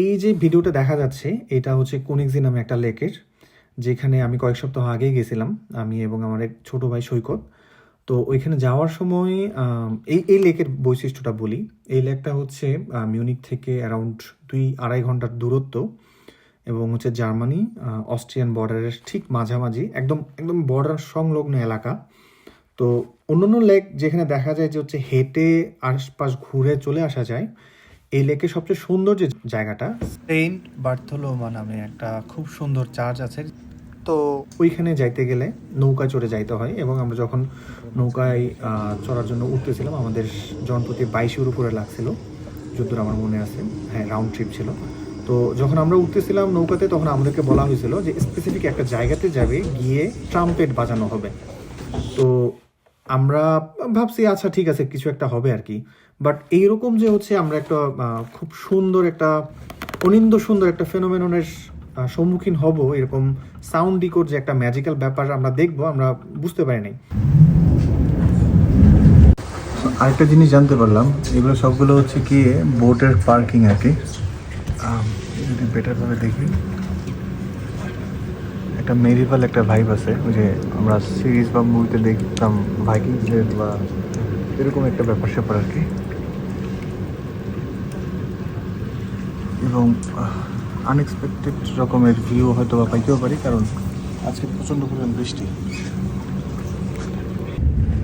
এই যে ভিডিওটা দেখা যাচ্ছে, এটা হচ্ছে কোনিক্সি নামে একটা লেকের, যেখানে আমি কয়েক সপ্তাহ আগেই গেছিলাম, আমি এবং আমার এক ছোট ভাই সৈকত। তো ওইখানে যাওয়ার সময় এই এই লেকের বৈশিষ্ট্যটা বলি। এই লেকটা হচ্ছে মিউনিক থেকে অ্যারাউন্ড দুই, আড়াই ঘণ্টার দূরত্ব এবং হচ্ছে জার্মানি অস্ট্রিয়ান বর্ডারের ঠিক মাঝামাঝি, একদম একদম বর্ডার সংলগ্ন এলাকা। তো অন্যান্য লেক যেখানে দেখা যায় যে হচ্ছে হেঁটে আশপাশ ঘুরে চলে আসা যায় এই লেকের সবচেয়ে সুন্দর যে জায়গাটা সেন্ট বার্থলোমা নামে একটা খুব সুন্দর চার্চ আছে। তো ওইখানে যাইতে গেলে নৌকা চড়ে যাইতে হয় এবং আমরা যখন নৌকায় চড়ার জন্য উঠতেছিলাম আমাদের জনপ্রতি বাইশের উপরে লাগছিল যদ্দূর আমার মনে আছে হ্যাঁ রাউন্ড ট্রিপ ছিল। তো যখন আমরা উঠতেছিলাম নৌকাতে তখন আমাদেরকে বলা হয়েছিল যে স্পেসিফিক একটা জায়গাতে যাবে গিয়ে ট্রাম্পেট বাজানো হবে। তো আমরা ভাবছি আচ্ছা ঠিক আছে, কিছু একটা হবে আর কি। বাট এইরকম যে হচ্ছে আমরা একটা খুব সুন্দর একটা, অনিন্দ সুন্দর একটা ফেনোমেননের সম্মুখীন হব, এরকম সাউন্ড ডিকোর যে একটা ম্যাজিক্যাল ব্যাপার আমরা দেখব, আমরা বুঝতে পারি নাই। আরেকটা জিনিস জানতে পারলাম, এগুলো সবগুলো হচ্ছে কি বোটের পার্কিং আর কি? যদি বেটারভাবে দেখি। একটা মেরিভাল একটা ভাইব আছে যে আমরা সিরিজ বা মুভিতে দেখতাম ভাইকিংসের বা এরকম একটা ব্যাপার স্যাপার আর কি। এবং আনএক্সপেক্টেড রকমের ভিউ হয়তো বা পাইতেও পারি, কারণ আজকে প্রচণ্ড পরিমাণ বৃষ্টি।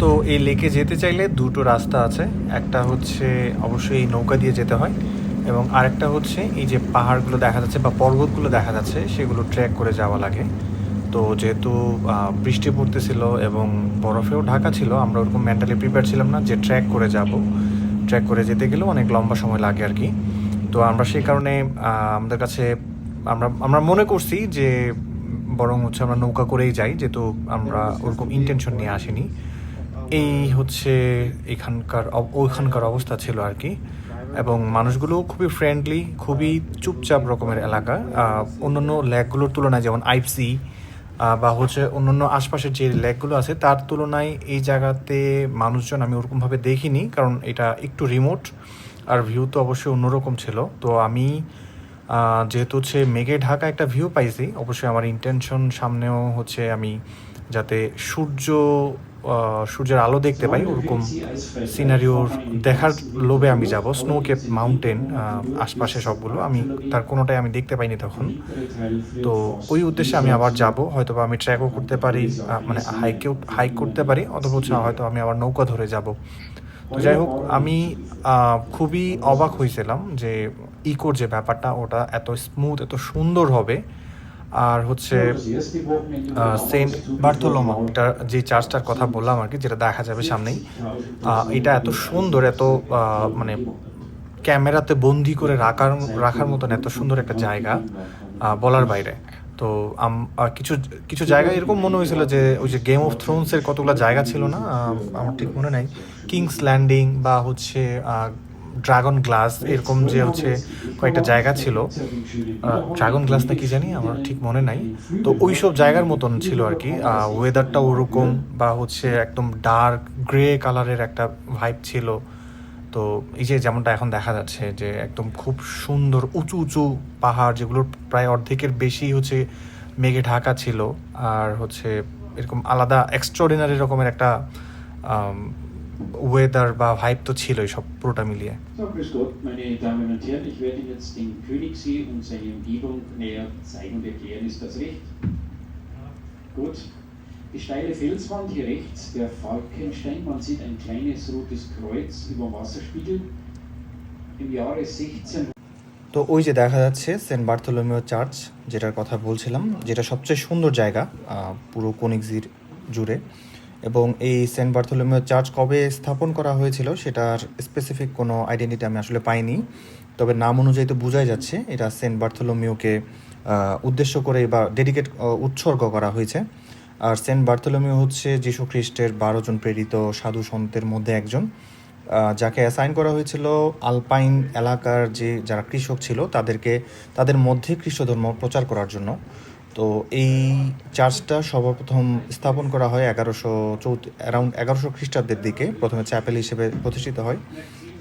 তো এই লেকে যেতে চাইলে দুটো রাস্তা আছে। একটা হচ্ছে অবশ্যই নৌকা দিয়ে যেতে হয়। এবং আরেকটা হচ্ছে এই যে পাহাড়গুলো দেখা যাচ্ছে বা পর্বতগুলো দেখা যাচ্ছে, সেগুলো ট্র্যাক করে যাওয়া লাগে। তো যেহেতু বৃষ্টি পড়তেছিল এবং বরফেও ঢাকা ছিল, আমরা ওরকম মেন্টালি প্রিপেয়ার ছিলাম না যে ট্র্যাক করে যাব। ট্র্যাক করে যেতে গেলেও অনেক লম্বা সময় লাগে আর কি। তো আমরা সেই কারণে আমাদের কাছে, আমরা আমরা মনে করছি যে, বরং হচ্ছে আমরা নৌকা করেই যাই, যেহেতু আমরা ওরকম ইন্টেনশন নিয়ে আসিনি। এই হচ্ছে এখানকার ওইখানকার অবস্থা ছিল আর কি। এবং মানুষগুলো খুবই ফ্রেন্ডলি খুবই চুপচাপ রকমের এলাকা। অন্যান্য ল্যাকগুলোর তুলনায় যেমন আইপসি বা হচ্ছে অন্যান্য আশপাশের যে ল্যাকগুলো আছে, তার তুলনায় এই জায়গাতে মানুষজন আমি ওরকমভাবে দেখিনি, কারণ এটা একটু রিমোট আর ভিউ তো অবশ্যই অন্যরকম ছিল। তো আমি যেহেতু হচ্ছে মেঘে ঢাকা একটা ভিউ পাইছি, অবশ্যই আমার ইন্টেনশন সামনেও হচ্ছে আমি যাতে সূর্য সূর্যের আলো দেখতে পাই, ওরকম সিনারিওর দেখার লোভে আমি যাব। স্নো কেপ মাউন্টেন আশপাশে সবগুলো, আমি তার কোনোটাই আমি দেখতে পাইনি তখন। তো ওই উদ্দেশ্যে আমি আবার যাব হয়তো বা আমি ট্র্যাকও করতে পারি মানে হাইকেও হাইক করতে পারি, অথবা হয়তো আমি আবার নৌকা ধরে যাব। তো যাই হোক, আমি খুবই অবাক হয়েছিলাম যে ইকোর যে ব্যাপারটা, ওটা এত স্মুথ এত সুন্দর হবে। আর হচ্ছে সেন্ট বার্থোলোমা যে চার্চটার কথা বললাম আর কি, যেটা দেখা যাবে সামনেই। এটা এত সুন্দর, এত মানে ক্যামেরাতে বন্দি করে রাখার রাখার মতন এত সুন্দর একটা জায়গা বলার বাইরে। তো কিছু কিছু জায়গা এরকম মনে হয়েছিল যে, ওই যে গেম অফ থ্রোনসের কতগুলো জায়গা ছিল না আমার ঠিক মনে নাই। কিংস ল্যান্ডিং বা হচ্ছে ড্রাগন গ্লাস এরকম যে হচ্ছে কয়েকটা জায়গা ছিল। ড্রাগন গ্লাস না কি জানি, আমার ঠিক মনে নাই। তো ওই সব জায়গার মতন ছিল আর কি। ওয়েদারটা ওরকম বা হচ্ছে একদম ডার্ক গ্রে কালারের একটা ভাইব ছিল। তো এই যে যেমনটা এখন দেখা যাচ্ছে যে একদম খুব সুন্দর উঁচু উঁচু পাহাড় যেগুলোর প্রায় অর্ধেকের বেশি হচ্ছে মেঘে ঢাকা ছিল। আর হচ্ছে এরকম আলাদা এক্সট্রাঅর্ডিনারি রকমের একটা ওয়েদার বা ভাইব তো ছিলই সব পুরোটা মিলিয়ে. Die steile Felswand hier rechts, der Falkenstein, man sieht ein kleines rotes Kreuz über dem Wasserspiegel. Im Jahre 16 তো ওই যে দেখা যাচ্ছে সেন্ট বার্থোলোমিও চার্চ যেটার কথা বলছিলাম যেটা সবচেয়ে সুন্দর জায়গা পুরো কোনিক্সির জুড়ে এবং এই সেন্ট বার্থোলোমিও চার্চ কবে স্থাপন করা হয়েছিল সেটার স্পেসিফিক কোনো আইডেন্টিটি আমি আসলে পাইনি। তবে নাম অনুযায়ী তো বোঝাই যাচ্ছে, এটা সেন্ট বার্থোলোমিওকে উদ্দেশ্য করে বা ডেডিকেট উৎসর্গ করা হয়েছে। আর সেন্ট বার্থোলোমিও হচ্ছে যীশু খ্রিস্টের বারো জন প্রেরিত সাধু সন্তের মধ্যে একজন যাকে অ্যাসাইন করা হয়েছিল আলপাইন এলাকার যে যারা কৃষক ছিল তাদেরকে, তাদের মধ্যে খ্রিস্ট ধর্ম প্রচার করার জন্য। তো এই চার্চটা সর্বপ্রথম স্থাপন করা হয় এগারোশো চৌত অ্যারাউন্ড এগারোশো খ্রিস্টাব্দের দিকে। প্রথমে চ্যাপেল হিসেবে প্রতিষ্ঠিত হয়।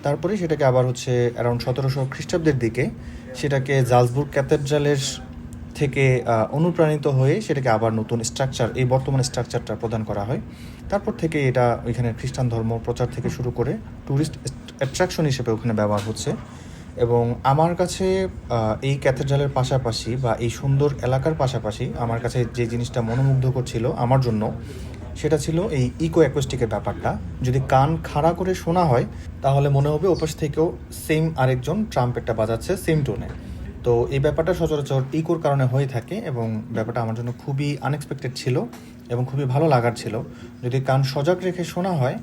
তারপরে সেটাকে আবার হচ্ছে অ্যারাউন্ড সতেরোশো খ্রিস্টাব্দের দিকে সেটাকে জালসবুর্গ ক্যাথেড্রালের থেকে অনুপ্রাণিত হয়ে সেটাকে আবার নতুন স্ট্রাকচার, এই বর্তমান স্ট্রাকচারটা প্রদান করা হয়। তারপর থেকে এটা ওইখানে খ্রিস্টান ধর্ম প্রচার থেকে শুরু করে ট্যুরিস্ট অ্যাট্রাকশন হিসেবে ওখানে ব্যবহার হচ্ছে। এবং আমার কাছে এই ক্যাথেড্রালের পাশাপাশি বা এই সুন্দর এলাকার পাশাপাশি আমার কাছে যে জিনিসটা মনোমুগ্ধকর ছিল আমার জন্য, সেটা ছিল এই ইকো অ্যাকোস্টিকের ব্যাপারটা। যদি কান খাড়া করে শোনা হয়, তাহলে মনে হবে ওপাশ থেকেও সেম আরেকজন ট্রাম্পেটটা বাজাচ্ছে সেম টোনে তো এই ব্যাপারটা সচরাচর ইকোর কারণে হয়ে থাকে এবং ব্যাপারটা আমার জন্য খুবই আনএক্সপেক্টেড ছিল এবং খুবই ভালো লাগার ছিল। যদি কান সজাগ রেখে শোনা হয়,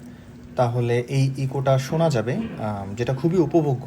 তাহলে এই ইকোটা শোনা যাবে যেটা খুবই উপভোগ্য।